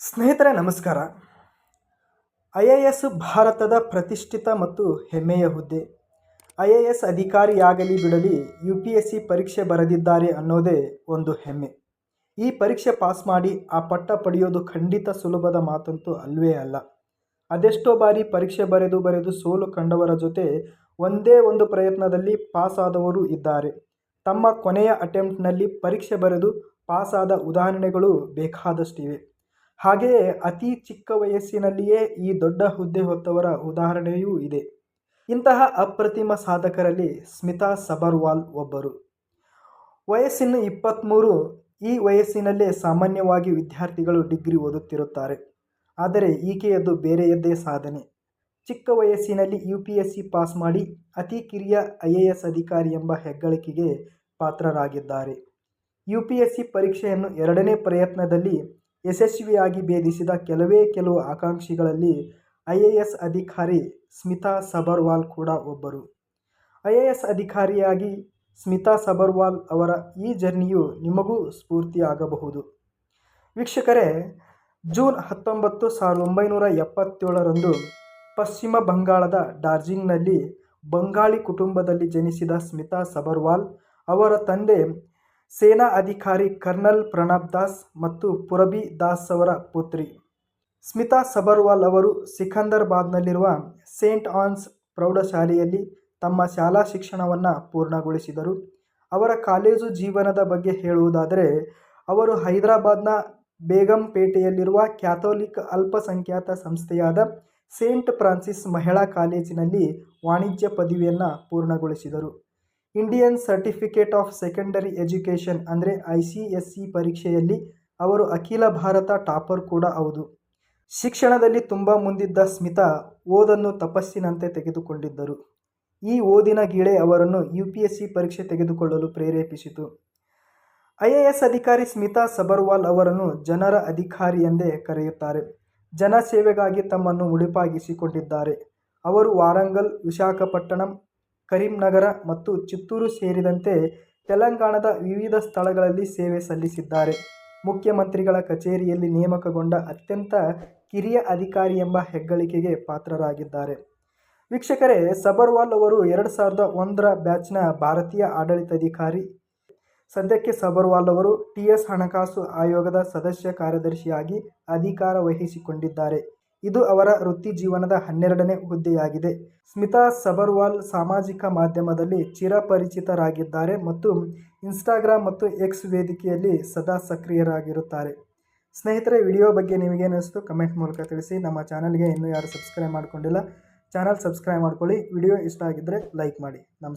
ಸ್ನೇಹಿತರೆ, ನಮಸ್ಕಾರ. I A S ಭಾರತದ ಪ್ರತಿಷ್ಠಿತ ಮತ್ತು ಹೆಮ್ಮೆಯ ಹುದ್ದೆ. ಐ ಎ ಎಸ್ ಅಧಿಕಾರಿಯಾಗಲಿ ಬಿಡಲಿ ಯು ಪಿ ಎಸ್ ಸಿ ಪರೀಕ್ಷೆ ಬರೆದಿದ್ದಾರೆ ಅನ್ನೋದೇ ಒಂದು ಹೆಮ್ಮೆ. ಈ ಪರೀಕ್ಷೆ ಪಾಸ್ ಮಾಡಿ ಆ ಪಟ್ಟ ಪಡೆಯೋದು ಖಂಡಿತ ಸುಲಭದ ಮಾತಂತೂ ಅಲ್ವೇ ಅಲ್ಲ. ಅದೆಷ್ಟೋ ಬಾರಿ ಪರೀಕ್ಷೆ ಬರೆದು ಬರೆದು ಸೋಲು ಕಂಡವರ ಜೊತೆ ಒಂದೇ ಒಂದು ಪ್ರಯತ್ನದಲ್ಲಿ ಪಾಸ್ ಇದ್ದಾರೆ. ತಮ್ಮ ಕೊನೆಯ ಅಟೆಂಪ್ಟ್ನಲ್ಲಿ ಪರೀಕ್ಷೆ ಬರೆದು ಪಾಸಾದ ಉದಾಹರಣೆಗಳು ಬೇಕಾದಷ್ಟಿವೆ. ಹಾಗೆಯೇ ಅತಿ ಚಿಕ್ಕ ವಯಸ್ಸಿನಲ್ಲಿಯೇ ಈ ದೊಡ್ಡ ಹುದ್ದೆ ಹೊತ್ತವರ ಉದಾಹರಣೆಯೂ ಇದೆ. ಇಂತಹ ಅಪ್ರತಿಮ ಸಾಧಕರಲ್ಲಿ ಸ್ಮಿತಾ ಸಬರ್ವಾಲ್ ಒಬ್ಬರು. ವಯಸ್ಸಿನ ಇಪ್ಪತ್ತ್ಮೂರು ಈ ವಯಸ್ಸಿನಲ್ಲೇ ಸಾಮಾನ್ಯವಾಗಿ ವಿದ್ಯಾರ್ಥಿಗಳು ಡಿಗ್ರಿ ಓದುತ್ತಿರುತ್ತಾರೆ. ಆದರೆ ಈಕೆಯದ್ದು ಬೇರೆಯದ್ದೇ ಸಾಧನೆ. ಚಿಕ್ಕ ವಯಸ್ಸಿನಲ್ಲಿ U P S C pass ಮಾಡಿ ಅತಿ ಕಿರಿಯ ಐ ಎ ಎಸ್ ಅಧಿಕಾರಿ ಎಂಬ ಹೆಗ್ಗಳಿಕೆಗೆ ಪಾತ್ರರಾಗಿದ್ದಾರೆ. ಯು ಪಿ ಎಸ್ ಸಿ ಪರೀಕ್ಷೆಯನ್ನು ಎರಡನೇ ಪ್ರಯತ್ನದಲ್ಲಿ ಯಶಸ್ವಿಯಾಗಿ ಭೇದಿಸಿದ ಕೆಲವೇ ಕೆಲವು ಆಕಾಂಕ್ಷಿಗಳಲ್ಲಿ ಐ ಎ ಎಸ್ ಅಧಿಕಾರಿ ಸ್ಮಿತಾ ಸಬರ್ವಾಲ್ ಕೂಡ ಒಬ್ಬರು. ಐ ಎ ಎಸ್ ಅಧಿಕಾರಿಯಾಗಿ ಸ್ಮಿತಾ ಸಬರ್ವಾಲ್ ಅವರ ಈ ಜರ್ನಿಯು ನಿಮಗೂ ಸ್ಫೂರ್ತಿಯಾಗಬಹುದು. ವೀಕ್ಷಕರೇ, ಜೂನ್ ಹತ್ತೊಂಬತ್ತು ಸಾವಿರದ ಒಂಬೈನೂರ ಎಪ್ಪತ್ತೇಳರಂದು ಪಶ್ಚಿಮ ಬಂಗಾಳದ ಡಾರ್ಜಿಲಿಂಗ್ನಲ್ಲಿ ಬಂಗಾಳಿ ಕುಟುಂಬದಲ್ಲಿ ಜನಿಸಿದ ಸ್ಮಿತಾ ಸಬರ್ವಾಲ್ ಅವರ ತಂದೆ ಸೇನಾ ಅಧಿಕಾರಿ ಕರ್ನಲ್ ಪ್ರಣಬ್ ದಾಸ್ ಮತ್ತು ಪುರಬಿ ದಾಸ್ ಅವರ ಪುತ್ರಿ. ಸ್ಮಿತಾ ಸಬರ್ವಾಲ್ ಅವರು ಸಿಕಂದರ್ಬಾದ್ನಲ್ಲಿರುವ ಸೇಂಟ್ ಆನ್ಸ್ ಪ್ರೌಢಶಾಲೆಯಲ್ಲಿ ತಮ್ಮ ಶಾಲಾ ಶಿಕ್ಷಣವನ್ನು ಪೂರ್ಣಗೊಳಿಸಿದರು. ಅವರ ಕಾಲೇಜು ಜೀವನದ ಬಗ್ಗೆ ಹೇಳುವುದಾದರೆ, ಅವರು ಹೈದರಾಬಾದ್ನ ಬೇಗಂಪೇಟೆಯಲ್ಲಿರುವ ಕ್ಯಾಥೋಲಿಕ್ ಅಲ್ಪಸಂಖ್ಯಾತ ಸಂಸ್ಥೆಯಾದ ಸೇಂಟ್ ಫ್ರಾನ್ಸಿಸ್ ಮಹಿಳಾ ಕಾಲೇಜಿನಲ್ಲಿ ವಾಣಿಜ್ಯ ಪದವಿಯನ್ನು ಪೂರ್ಣಗೊಳಿಸಿದರು. Indian certificate of secondary education ಅಂದರೆ ಐ ಸಿ ಎಸ್ ಸಿ ಪರೀಕ್ಷೆಯಲ್ಲಿ ಅವರು ಅಖಿಲ ಭಾರತ ಟಾಪರ್ ಕೂಡ ಹೌದು. ಶಿಕ್ಷಣದಲ್ಲಿ ತುಂಬ ಮುಂದಿದ್ದ ಸ್ಮಿತಾ ಓದನ್ನು ತಪಸ್ಸಿನಂತೆ ತೆಗೆದುಕೊಂಡಿದ್ದರು. ಈ ಓದಿನ ಗೀಳೆ ಅವರನ್ನು ಯು ಪಿ ಎಸ್ ಸಿ ಪರೀಕ್ಷೆ ತೆಗೆದುಕೊಳ್ಳಲು ಪ್ರೇರೇಪಿಸಿತು. ಐ ಎ ಎಸ್ ಅಧಿಕಾರಿ ಸ್ಮಿತಾ ಸಬರ್ವಾಲ್ ಅವರನ್ನು ಜನರ ಅಧಿಕಾರಿ ಎಂದೇ ಕರೆಯುತ್ತಾರೆ. ಜನಸೇವೆಗಾಗಿ ತಮ್ಮನ್ನು ಮುಡಿಪಾಗಿಸಿಕೊಂಡಿದ್ದಾರೆ. ಅವರು ವಾರಂಗಲ್, ವಿಶಾಖಪಟ್ಟಣಂ ಕರೀಂನಗರ ಮತ್ತು ಚಿತ್ತೂರು ಸೇರಿದಂತೆ ತೆಲಂಗಾಣದ ವಿವಿಧ ಸ್ಥಳಗಳಲ್ಲಿ ಸೇವೆ ಸಲ್ಲಿಸಿದ್ದಾರೆ. ಮುಖ್ಯಮಂತ್ರಿಗಳ ಕಚೇರಿಯಲ್ಲಿ ನೇಮಕಗೊಂಡ ಅತ್ಯಂತ ಕಿರಿಯ ಅಧಿಕಾರಿ ಎಂಬ ಹೆಗ್ಗಳಿಕೆಗೆ ಪಾತ್ರರಾಗಿದ್ದಾರೆ. ವೀಕ್ಷಕರೇ, ಸಬರ್ವಾಲ್ ಅವರು ಎರಡು ಸಾವಿರದ ಒಂದರ ಬ್ಯಾಚ್ನ ಭಾರತೀಯ ಆಡಳಿತಾಧಿಕಾರಿ. ಸದ್ಯಕ್ಕೆ ಸಬರ್ವಾಲ್ ಅವರು ಟಿ ಎಸ್ ಹಣಕಾಸು ಆಯೋಗದ ಸದಸ್ಯ ಕಾರ್ಯದರ್ಶಿಯಾಗಿ ಅಧಿಕಾರ ವಹಿಸಿಕೊಂಡಿದ್ದಾರೆ. ಇದು ಅವರ ವೃತ್ತಿ ಜೀವನದ ಹನ್ನೆರಡನೇ ಹುದ್ದೆಯಾಗಿದೆ. ಸ್ಮಿತಾ ಸಬರ್ವಾಲ್ ಸಾಮಾಜಿಕ ಮಾಧ್ಯಮದಲ್ಲಿ ಚಿರಪರಿಚಿತರಾಗಿದ್ದಾರೆ ಮತ್ತು ಇನ್ಸ್ಟಾಗ್ರಾಮ್ ಮತ್ತು ಎಕ್ಸ್ ವೇದಿಕೆಯಲ್ಲಿ ಸದಾ ಸಕ್ರಿಯರಾಗಿರುತ್ತಾರೆ. ಸ್ನೇಹಿತರೆ, ವಿಡಿಯೋ ಬಗ್ಗೆ ನಿಮಗೇನಿಸ್ತು ಕಮೆಂಟ್ ಮೂಲಕ ತಿಳಿಸಿ. ನಮ್ಮ ಚಾನಲ್ಗೆ ಇನ್ನೂ ಯಾರು ಸಬ್ಸ್ಕ್ರೈಬ್ ಮಾಡಿಕೊಂಡಿಲ್ಲ, ಚಾನಲ್ ಸಬ್ಸ್ಕ್ರೈಬ್ ಮಾಡ್ಕೊಳ್ಳಿ. ವಿಡಿಯೋ ಇಷ್ಟ ಆಗಿದ್ದರೆ ಲೈಕ್ ಮಾಡಿ. ನಮಸ್ಕಾರ.